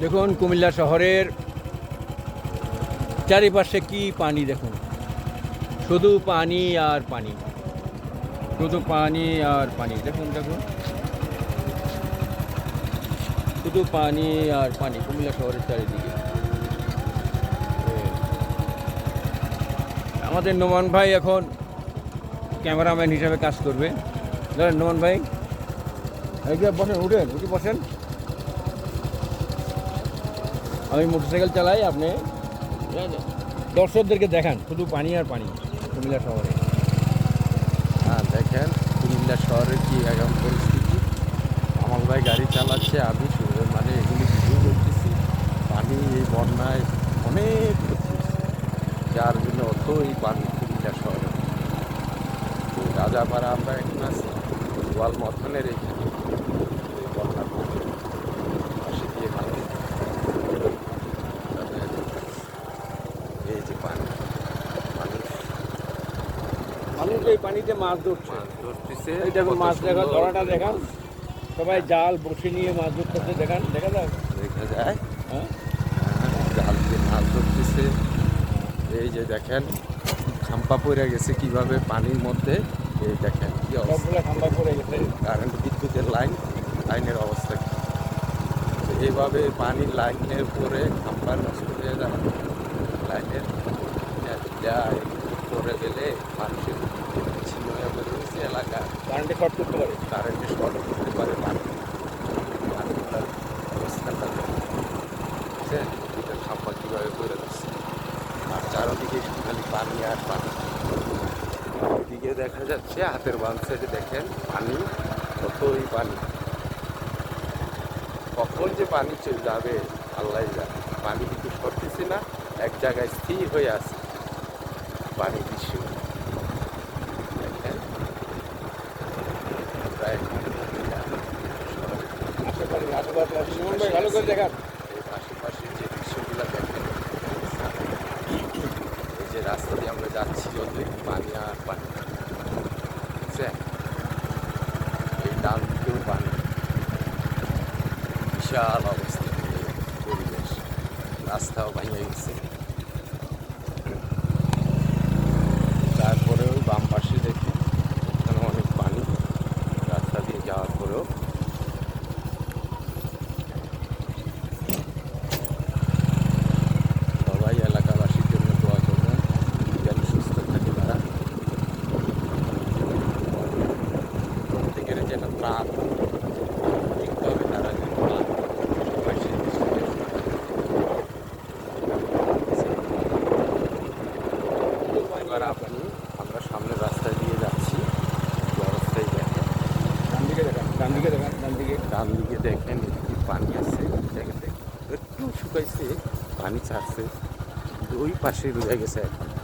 দেখুন, কুমিল্লা শহরের চারিপাশে কি পানি দেখুন? শুধু পানি আর পানি। শুধু পানি আর পানি। দেখুন দেখুন। শুধু পানি আর পানি, কুমিল্লা শহরের চারিদিকে। আমাদের নোমান ভাই এখন ক্যামেরাম্যান হিসাবে কাজ করবে। নোমান ভাই। বসেন, উঠেন, উঠে বসেন। আমি মোটরসাইকেল চালাই, আপনি দর্শকদেরকে দেখান, শুধু পানি আর পানি, কুমিল্লা শহরে। হ্যাঁ দেখেন, কুমিল্লা শহরের কি এখন পরিস্থিতি? আমার ভাই গাড়ি চালাচ্ছে, আমি মানে এগুলি ভিডিও করতেছি। পানি, এই বন্যায় অনেক যার জন্য অত এই পানি কুমিল্লা শহরে। রাজাপাড়া আমরা এখন আছি, গোয়াল মথনের এইখানে এই বন্যার মধ্যে পাশে দিয়ে মানুষ তাদের এই যে পানি মানুষ মানুষ এই পানিতে মাছ ধরছে। ধরতেছে দেখুন মাছ দেখা ধরাটা দেখান। সবাই জাল বসে নিয়ে মাছ ধরতেছে দেখান দেখা যায়? দেখা যায়। হ্যাঁ? হ্যাঁ, জাল দিয়ে মাছ ধরতেছে। এই যে দেখেন খাম্পা পড়ে গেছে কীভাবে পানির মধ্যে। এই দেখেন কি অবস্থা। সবগুলো পড়ে গেছে। কারেন্ট বিদ্যুতের লাইন লাইনের অবস্থা কি? এইভাবে পানির লাইনের উপরে খাম্পা নষ্ট হয়ে যায়। লাইনের যায় পড়ে গেলে মানুষের ছিন্ন হয়ে পড়ে গেছে এলাকা কারেন্টে শর্ট করতে পারে। কারেন্টে শর্ট করতে পারে কীভাবে করে দিচ্ছে? আর চারোদিকে পানি আর পানি। দেখা যাচ্ছে, হাতের বাম দেখেন, পানি, কতই পানি। কখন যে পানি চলে যাবে, আল্লাহ জানে। পানি কিন্তু সরতেছে না, এক জায়গায় স্থির হয়ে আছে। পানি দৃশ্য দেখেন প্রায় আশেপাশে আশেপাশে আছে। সুমন ভাই ভালো করে দেখান এর আশেপাশে যে দৃশ্যগুলো দেখেন এই যে রাস্তা দিয়ে আমরা যাচ্ছি যত পানি আর পানি বুঝছেন এই ডান দিকেও পানি বিশাল অবস্থা পরিবেশ রাস্তাও ভেঙে গেছে তারপরেও বাম পাশে দেখি ওখানে অনেক পানি রাস্তা দিয়ে যাওয়ার পরেও সবাই এলাকাবাসীর জন্য দোয়া করবেন যেন সুস্থ থাকে তারা ঠিকভাবে তারা এবার আপনি আমরা সামনের রাস্তায় দিয়ে যাচ্ছি যে দেখেন। ডান দিকে দেখান ডান দিকে দেখান ডান দিকে ডান দিকে দেখেন পানি আছে জায়গাতে একটু শুকাইছে পানি ছাড়ছে কিন্তু ওই পাশে রয়ে গেছে এখন।